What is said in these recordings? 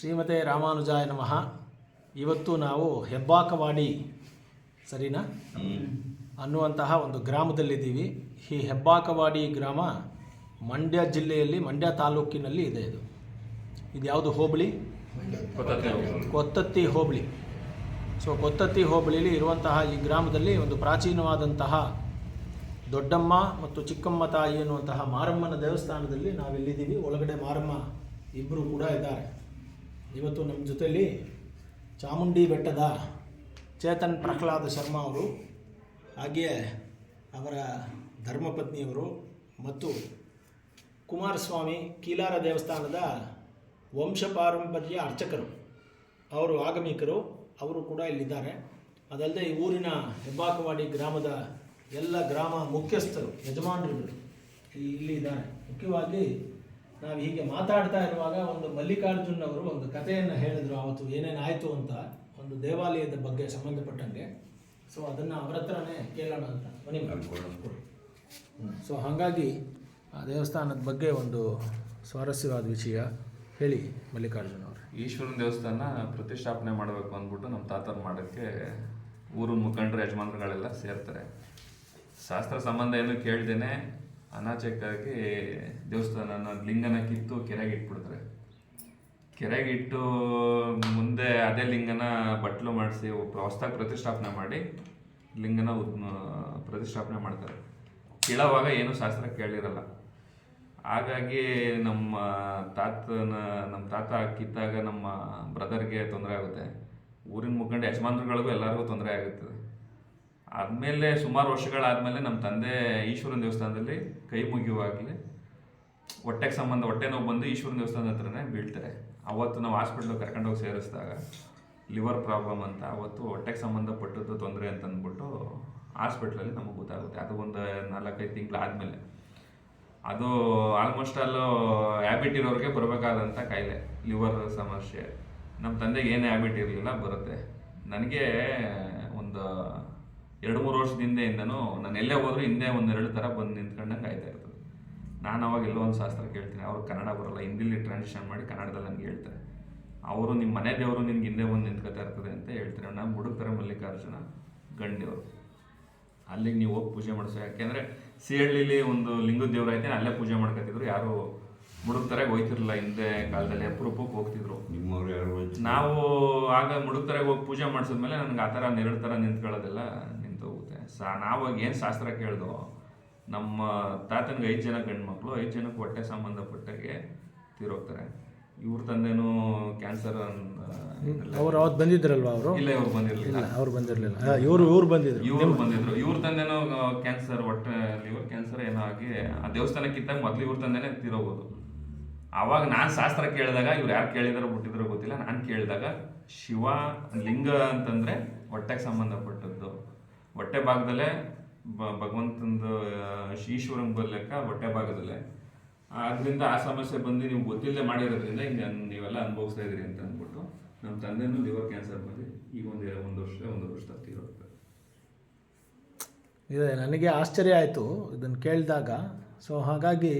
ಶ್ರೀಮತೆ ರಾಮಾನುಜಾಯ ನಮಃ. ಇವತ್ತು ನಾವು ಹೆಬ್ಬಾಕವಾಡಿ, ಸರಿನಾ? ಅನ್ನುವಂತಹ ಒಂದು ಗ್ರಾಮದಲ್ಲಿದ್ದೀವಿ. ಈ ಹೆಬ್ಬಾಕವಾಡಿ ಗ್ರಾಮ ಮಂಡ್ಯ ಜಿಲ್ಲೆಯಲ್ಲಿ, ಮಂಡ್ಯ ತಾಲೂಕಿನಲ್ಲಿ ಇದೆ ಇದು. ಇದು ಯಾವುದು ಹೋಬಳಿ? ಕೊತ್ತತ್ತಿ ಹೋಬಳಿ. ಸೊ, ಕೊತ್ತತ್ತಿ ಹೋಬಳಿಯಲ್ಲಿ ಇರುವಂತಹ ಈ ಗ್ರಾಮದಲ್ಲಿ ಒಂದು ಪ್ರಾಚೀನವಾದಂತಹ ದೊಡ್ಡಮ್ಮ ಮತ್ತು ಚಿಕ್ಕಮ್ಮ ತಾಯಿ ಎನ್ನುವಂತಹ ಮಾರಮ್ಮನ ದೇವಸ್ಥಾನದಲ್ಲಿ ನಾವಿಲ್ಲಿದ್ದೀವಿ. ಒಳಗಡೆ ಮಾರಮ್ಮ ಇಬ್ಬರು ಕೂಡ ಇದ್ದಾರೆ. ಇವತ್ತು ನಮ್ಮ ಜೊತೆಯಲ್ಲಿ ಚಾಮುಂಡಿ ಬೆಟ್ಟದ ಚೇತನ್ ಪ್ರಹ್ಲಾದ್ ಶರ್ಮಾ ಅವರು ಹಾಗೆಯೇ ಅವರ ಧರ್ಮಪತ್ನಿಯವರು ಮತ್ತು ಕುಮಾರಸ್ವಾಮಿ ಕೀಲಾರ ದೇವಸ್ಥಾನದ ವಂಶ ಪಾರಂಪರ್ಯ ಅರ್ಚಕರು, ಅವರು ಆಗಮಿಕರು, ಅವರು ಕೂಡ ಇಲ್ಲಿದ್ದಾರೆ. ಅದಲ್ಲದೆ ಈ ಊರಿನ ಹೆಬ್ಬಾಕವಾಡಿ ಗ್ರಾಮದ ಎಲ್ಲ ಗ್ರಾಮ ಮುಖ್ಯಸ್ಥರು, ಯಜಮಾನರುಗಳು ಇಲ್ಲಿ ಇದ್ದಾರೆ ಮುಖ್ಯವಾಗಿ ನಾವು ಹೀಗೆ ಮಾತಾಡ್ತಾ ಇರುವಾಗ ಒಂದು ಮಲ್ಲಿಕಾರ್ಜುನ್ ಅವರು ಒಂದು ಕಥೆಯನ್ನು ಹೇಳಿದರು ಅವತ್ತು ಏನೇನಾಯಿತು ಅಂತ ಒಂದು ದೇವಾಲಯದ ಬಗ್ಗೆ ಸಂಬಂಧಪಟ್ಟಂಗೆ. ಸೊ ಅದನ್ನು ಅವರ ಹತ್ರನೇ ಕೇಳೋಣ ಅಂತ. ಬನ್ನಿ ಸೊ ಹಾಗಾಗಿ ಆ ದೇವಸ್ಥಾನದ ಬಗ್ಗೆ ಒಂದು ಸ್ವಾರಸ್ಯವಾದ ವಿಷಯ ಹೇಳಿ ಮಲ್ಲಿಕಾರ್ಜುನ್ ಅವರು. ಈಶ್ವರನ ದೇವಸ್ಥಾನ ಪ್ರತಿಷ್ಠಾಪನೆ ಮಾಡಬೇಕು ಅಂದ್ಬಿಟ್ಟು ನಮ್ಮ ತಾತರು ಮಾಡೋಕ್ಕೆ ಊರು ಮುಖಂಡರು, ಯಜಮಾನರುಗಳೆಲ್ಲ ಸೇರ್ತಾರೆ. ಶಾಸ್ತ್ರ ಸಂಬಂಧ ಏನು ಕೇಳ್ದೇನೆ ಅನಾಚಕ್ಕಾಗಿ ದೇವಸ್ಥಾನನ ಲಿಂಗನ ಕಿತ್ತು ಕೆರೆಗೆ ಇಟ್ಬಿಡ್ತಾರೆ. ಕೆರೆಗೆ ಇಟ್ಟು ಮುಂದೆ ಅದೇ ಲಿಂಗನ ಬಟ್ಲು ಮಾಡಿಸಿ ಹೊಸ್ದಾಗಿ ಪ್ರತಿಷ್ಠಾಪನೆ ಮಾಡಿ ಲಿಂಗನ ಪ್ರತಿಷ್ಠಾಪನೆ ಮಾಡ್ತಾರೆ. ಕೇಳೋವಾಗ ಏನು ಶಾಸ್ತ್ರ ಕೇಳಿರಲ್ಲ. ಹಾಗಾಗಿ ನಮ್ಮ ತಾತನ, ನಮ್ಮ ತಾತ ಕಿತ್ತಾಗ ನಮ್ಮ ಬ್ರದರ್ಗೆ ತೊಂದರೆ ಆಗುತ್ತೆ. ಊರಿನ ಮುಖಂಡ ಯಜಮಾನ್ರುಗಳಿಗೂ ಎಲ್ಲರಿಗೂ ತೊಂದರೆ ಆಗುತ್ತದೆ. ಆದಮೇಲೆ ಸುಮಾರು ವರ್ಷಗಳಾದಮೇಲೆ ನಮ್ಮ ತಂದೆ ಈಶ್ವರನ ದೇವಸ್ಥಾನದಲ್ಲಿ ಕೈ ಮುಗಿಯುವಾಗಲೇ ಹೊಟ್ಟೆಗೆ ಸಂಬಂಧ, ಹೊಟ್ಟೆ ನೋವು ಬಂದು ಈಶ್ವರನ ದೇವಸ್ಥಾನದ ಹತ್ರನೇ ಬೀಳ್ತಾರೆ. ಅವತ್ತು ನಾವು ಹಾಸ್ಪಿಟ್ಲಿಗೆ ಕರ್ಕೊಂಡೋಗಿ ಸೇರಿಸಿದಾಗ ಲಿವರ್ ಪ್ರಾಬ್ಲಮ್ ಅಂತ, ಅವತ್ತು ಹೊಟ್ಟೆಗೆ ಸಂಬಂಧಪಟ್ಟದ್ದು ತೊಂದರೆ ಅಂತ ಅಂದ್ಬಿಟ್ಟು ಹಾಸ್ಪಿಟ್ಲಲ್ಲಿ ನಮಗೆ ಗೊತ್ತಾಗುತ್ತೆ. ಅದು ಒಂದು ನಾಲ್ಕೈದು ತಿಂಗಳಾದಮೇಲೆ ಅದು ಆಲ್ಮೋಸ್ಟ್ ಅಲ್ಲೂ ಹ್ಯಾಬಿಟ್ ಇರೋರಿಗೆ ಬರಬೇಕಾದಂಥ ಕಾಯಿಲೆ ಲಿವರ್ ಸಮಸ್ಯೆ. ನಮ್ಮ ತಂದೆಗೆ ಏನು ಹ್ಯಾಬಿಟ್ ಇರಲಿಲ್ಲ, ಬರುತ್ತೆ. ನನಗೆ ಒಂದು ಎರಡು ಮೂರು ವರ್ಷದ ಹಿಂದೆಯಿಂದನೂ ನಾನು ಎಲ್ಲೇ ಹೋದ್ರು ಹಿಂದೆ ಒಂದೆರಡು ಥರ ಬಂದು ನಿಂತ್ಕೊಂಡಂಗೆ ಆಯ್ತಾ ಇರ್ತದೆ. ನಾನು ಅವಾಗ ಎಲ್ಲೋ ಒಂದು ಶಾಸ್ತ್ರ ಕೇಳ್ತೀನಿ ಅವ್ರು ಕನ್ನಡ ಬರಲ್ಲ ಹಿಂದಿಲಿ ಟ್ರಾನ್ಸ್ಲೇಷನ್ ಮಾಡಿ ಕನ್ನಡದಲ್ಲಿ ನನಗೆ ಹೇಳ್ತಾರೆ. ಅವರು ನಿಮ್ಮ ಮನೆ ದೇವರು ನಿನ್ಗೆ ಹಿಂದೆ ಬಂದು ನಿಂತ್ಕೊತಾ ಇರ್ತದೆ ಅಂತ ಹೇಳ್ತಾರೆ. ನಾನು ಮುಡುಕ್ತಾರೆ ಮಲ್ಲಿಕಾರ್ಜುನ ಗಂಡಿಯವರು ಅಲ್ಲಿಗೆ ನೀವು ಹೋಗಿ ಪೂಜೆ ಮಾಡಿಸೋ. ಯಾಕೆಂದರೆ ಸಿಹಳ್ಳಿಲಿ ಒಂದು ಲಿಂಗದ ದೇವ್ರು ಐತೆ ಅಲ್ಲೇ ಪೂಜೆ ಮಾಡ್ಕೊತಿದ್ರು. ಯಾರು ಮುಡುಕ್ತರೆಗೆ ಹೋಯ್ತಿರಲಿಲ್ಲ ಹಿಂದೆ ಕಾಲದಲ್ಲಿ ಅಪರೂಪಕ್ಕೆ ಹೋಗ್ತಿದ್ರು. ನಿಮ್ಮವ್ರು ಯಾರು ನಾವು ಆಗ ಮುಡುಕ್ತರೆಗೆ ಹೋಗಿ ಪೂಜೆ ಮಾಡಿಸಿದ್ಮೇಲೆ ನನಗೆ ಆ ಥರ ನೆರಳು ಥರ ನಿಂತ್ಕೊಳ್ಳೋದೆಲ್ಲ ಸಾ ನಾವಾಗ ಏನು ಶಾಸ್ತ್ರ ಕೇಳ್ದೋ ನಮ್ಮ ತಾತನಿಗೆ ಐದು ಜನ ಗಂಡು ಮಕ್ಕಳು ಐದು ಜನಕ್ಕೆ ಹೊಟ್ಟೆ ಸಂಬಂಧಪಟ್ಟಾಗೆ ತೀರೋಗ್ತಾರೆ. ಇವ್ರ ತಂದೆನೂ ಕ್ಯಾನ್ಸರ್ ಅವ್ರು ಅವತ್ತು ಬಂದಿದ್ರಲ್ವಾ ಅವರು? ಇಲ್ಲ ಇವ್ರು ಬಂದಿರಲಿಲ್ಲ. ಅವ್ರು ಬಂದಿರಲಿಲ್ಲ. ಇವರು ಇವ್ರು ಬಂದಿದ್ರು. ಇವ್ರು ಬಂದಿದ್ರು. ಇವ್ರ ತಂದೆನೂ ಕ್ಯಾನ್ಸರ್ ಹೊಟ್ಟೆ ಲಿವರ್ ಕ್ಯಾನ್ಸರ್ ಏನೋ ಆಗಿ ಆ ದೇವಸ್ಥಾನಕ್ಕಿಂತ ಮೊದಲು ಇವ್ರ ತಂದೆನೇ ತೀರೋಗೋದು. ಆವಾಗ ನಾನು ಶಾಸ್ತ್ರ ಕೇಳಿದಾಗ ಇವ್ರು ಯಾರು ಕೇಳಿದಾರೋ ಬಿಟ್ಟಿದಾರೋ ಗೊತ್ತಿಲ್ಲ. ನಾನು ಕೇಳಿದಾಗ ಶಿವ ಲಿಂಗ ಅಂತಂದ್ರೆ ಹೊಟ್ಟೆಗೆ ಸಂಬಂಧಪಟ್ಟದ್ದು. ಹೊಟ್ಟೆ ಭಾಗದಲ್ಲೇ ಭಗವಂತಂದು ಈಶ್ವರನ್ ಲೆಕ್ಕ ಹೊಟ್ಟೆ ಭಾಗದಲ್ಲೇ. ಆದ್ದರಿಂದ ಆ ಸಮಸ್ಯೆ ಬಂದು ನೀವು ಗೊತ್ತಿಲ್ಲದೆ ಮಾಡಿರೋದ್ರಿಂದ ಹಿಂಗೆ ನೀವೆಲ್ಲ ಅನುಭವಿಸ್ತಾ ಇದ್ದೀರಿ ಅಂತ ಅಂದ್ಬಿಟ್ಟು ನಮ್ಮ ತಂದೆನೂ ಲಿವರ್ ಕ್ಯಾನ್ಸರ್ ಬಂದು ಈಗ ಒಂದು ಒಂದು ವರ್ಷ ಒಂದು ವರ್ಷ ತೀರೋಗ್ತದೆ ಇದೆ ನನಗೆ ಆಶ್ಚರ್ಯ ಆಯಿತು ಇದನ್ನು ಕೇಳಿದಾಗ. ಸೊ ಹಾಗಾಗಿ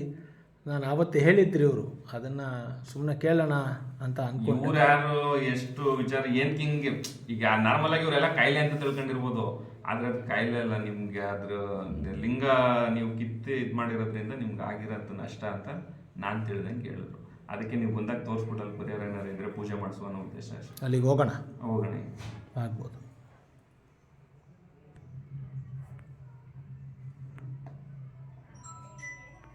ನಾನು ಆವತ್ತು ಹೇಳಿದ್ರಿ ಇವರು. ಅದನ್ನು ಸುಮ್ಮನೆ ಕೇಳೋಣ ಅಂತ ಅನ್ಕೊಂಡು. ಇವ್ರು ಯಾರು ಎಷ್ಟು ವಿಚಾರ ಏನ್ ಹಿಂಗ್ ಈಗ ನಾರ್ಮಲ್ ಆಗಿ ಇವರೆಲ್ಲ ಕಾಯಿಲೆ ಅಂತ ತಿಳ್ಕೊಂಡಿರ್ಬೋದು. ಆದ್ರೆ ಅದು ಕಾಯಿಲೆ ಅಲ್ಲ ನಿಮ್ಗೆ ಅದ್ರ ಲಿಂಗ ನೀವು ಕಿತ್ತು ಇದು ಮಾಡಿರೋದ್ರಿಂದ ನಿಮ್ಗೆ ಆಗಿರೋದು ನಷ್ಟ ಅಂತ ನಾನು ತಿಳಿದಂಗೆ ಹೇಳಿದ್ರು. ಅದಕ್ಕೆ ನೀವು ಬಂದಾಗ ತೋರಿಸ್ಬಿಟ್ಟಲ್ಲಿ ಪರಿಹಾರ ಏನಾರು ಇದ್ರೆ ಪೂಜೆ ಮಾಡಿಸುವ ಅನ್ನೋ ಉದ್ದೇಶ ಅಷ್ಟೇ. ಅಲ್ಲಿಗೆ ಹೋಗೋಣ. ಹೋಗೋಣ ಆಗ್ಬೋದು.